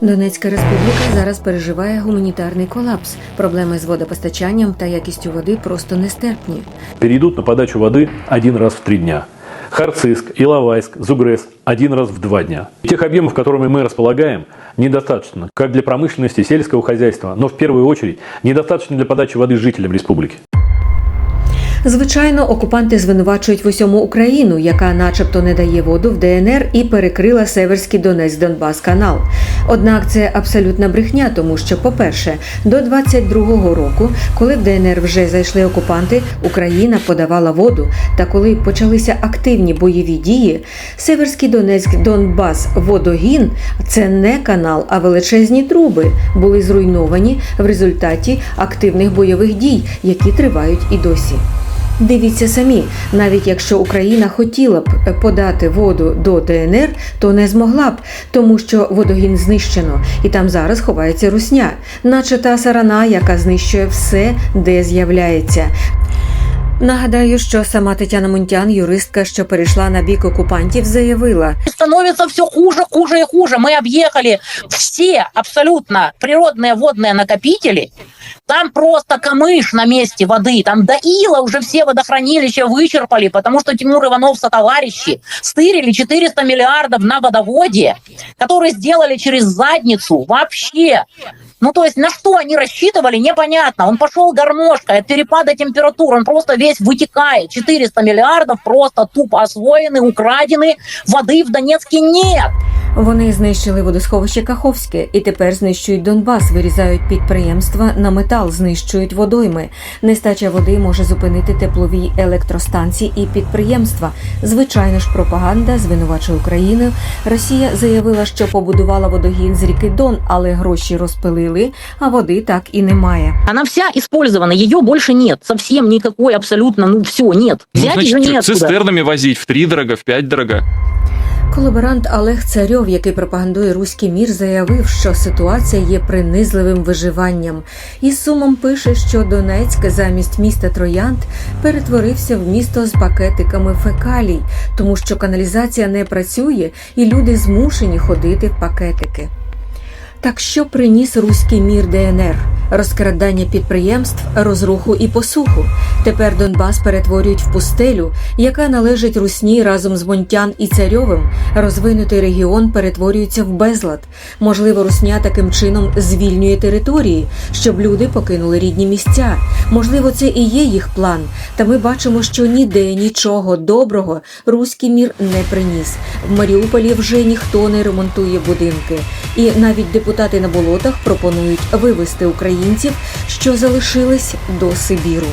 Донецька республіка зараз переживає гуманітарний колапс. Проблеми з водопостачанням та якістю води просто нестерпні. перейдут на подачу воды один раз в три дня. Харциск, Иловайск, Зугрес один раз в два дня. Тех объемов, которыми мы располагаем, недостаточно как для промышленности, сельского хозяйства, но в первую очередь недостаточно для подачи воды жителям республики. Звичайно, окупанти звинувачують в усьому Україну, яка, начебто, не дає воду в ДНР і перекрила Северський Донець Донбас канал. Однак це абсолютна брехня, тому що, по-перше, до 22-го року, коли в ДНР вже зайшли окупанти, Україна подавала воду. Та коли почалися активні бойові дії, Северський Донецьк Донбас водогін це не канал, а величезні труби були зруйновані в результаті активних бойових дій, які тривають і досі. Дивіться самі, навіть якщо Україна хотіла б подати воду до ДНР, то не змогла б, тому що водогін знищено, і там зараз ховається русня, наче та сарана, яка знищує все, де з'являється. Нагадаю, що сама Тетяна Мунтян, юристка, що перейшла на бік окупантів, заявила, становится все хуже, хуже и хуже. Мы объехали все абсолютно природные водные накопители. Там просто камыш на месте воды. Там до ила уже все водохранилища вычерпали, потому что Тимур Иванов со товарищи стырили 400 миллиардов на водоводе, которые сделали через задницу вообще. Ну, то есть на что они рассчитывали, непонятно. Он пошел гармошкой от перепада температур, он просто весь вытекает. 400 миллиардов просто тупо освоены, украдены, воды в Донецке нет. Вони знищили водосховище Каховське і тепер знищують Донбас, вирізають підприємства на метал, знищують водойми. Нестача води може зупинити теплові електростанції і підприємства. Звичайно ж, пропаганда звинувачує Україну. Росія заявила, що побудувала водогін з ріки Дон, але гроші розпилили, а води так і немає. Она вся использована, ее больше нет. Совсем никакой абсолютно, ну все, нет. Ну, Взять значит, ее цистернами возить в три дорого, в пять дорого. Колаборант Олег Царьов, який пропагандує руський мір, заявив, що ситуація є принизливим виживанням. І сумом пише, що Донецьк замість міста Троянд перетворився в місто з пакетиками фекалій, тому що каналізація не працює і люди змушені ходити в пакетики. Так що приніс руський мір ДНР? Розкрадання підприємств, розруху і посуху. Тепер Донбас перетворюють в пустелю, яка належить Русні разом з Монтян і Царьовим. Розвинутий регіон перетворюється в безлад. Можливо, Русня таким чином звільнює території, щоб люди покинули рідні місця. Можливо, це і є їх план. Та ми бачимо, що ніде нічого доброго руський мір не приніс. В Маріуполі вже ніхто не ремонтує будинки. І навіть депутати на болотах пропонують вивезти українців, що залишились до Сибіру.